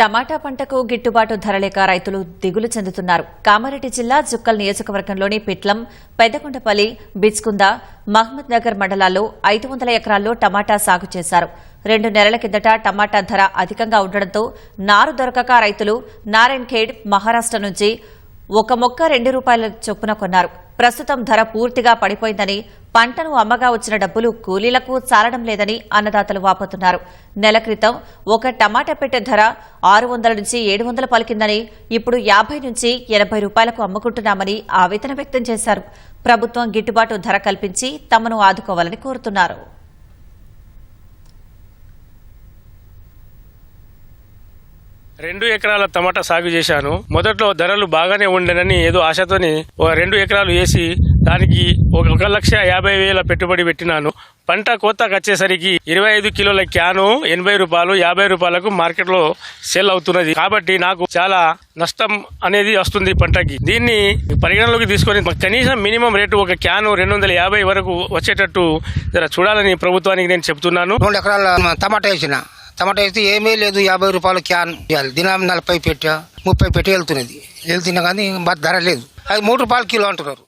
టమాటా పంటకు గిట్టుబాటు ధర లేక రైతులు దిగులు చెందుతున్నారు. కామారెడ్డి జిల్లా జుక్కల్ నియోజకవర్గంలోని పిట్లం పెద్దకొండపల్లి బిచ్కుంద మహమ్మద్ నగర్ మండలాల్లో ఐదు వందల ఎకరాల్లో టమాటా సాగు చేశారు. రెండు నెలల కిందట టమాటా ధర అధికంగా ఉండడంతో నారు దొరకక రైతులు నారాయణ్ ఖేడ్ మహారాష్ట్ర నుంచి ఒక మొక్క రెండు రూపాయల చొప్పున కొన్నారు. ప్రస్తుతం ధర పూర్తిగా పడిపోయిందని పంటను అమ్మగా వచ్చిన డబ్బులు కూలీలకు చాలడం లేదని అన్నదాతలు వాపోతున్నారు. నెల క్రితం ఒక టమాటా పెట్టె ధర ఆరు వందల నుంచి ఏడు వందలు పలికిందని ఇప్పుడు యాభై నుంచి ఎనభై రూపాయలకు అమ్ముకుంటున్నామని ఆవేదన వ్యక్తం చేశారు. ప్రభుత్వం గిట్టుబాటు ధర కల్పించి తమను ఆదుకోవాలని కోరుతున్నారు. రెండు ఎకరాల టమాటా సాగు చేశాను. మొదట్లో ధరలు బాగానే ఉండనని ఏదో ఆశతోని ఓ రెండు ఎకరాలు వేసి దానికి ఒక ఒక లక్ష యాభై వేల పెట్టుబడి పెట్టినాను. పంట కోతకు వచ్చేసరికి ఇరవై ఐదు కిలోల క్యాను ఎనభై రూపాయలు యాభై రూపాయలకు మార్కెట్లో అవుతున్నది. కాబట్టి నాకు చాలా నష్టం అనేది వస్తుంది పంటకి. దీన్ని పరిగణలోకి తీసుకొని కనీసం మినిమం రేటు ఒక క్యాను రెండు వందల యాభై వరకు వచ్చేటట్టు చూడాలని ప్రభుత్వానికి నేను చెప్తున్నాను. రెండు ఎకరాల టమాటా వేసిన. టమాటా వేస్తే ఏమీ లేదు యాభై రూపాయలు క్యాన్ ఇవ్వాలి. దినం నలభై పెట్టా ముప్పై పెట్టి వెళ్తున్నది. వెళ్తున్నా కానీ ధర లేదు. అది మూడు రూపాయలు కిలో అంటున్నారు.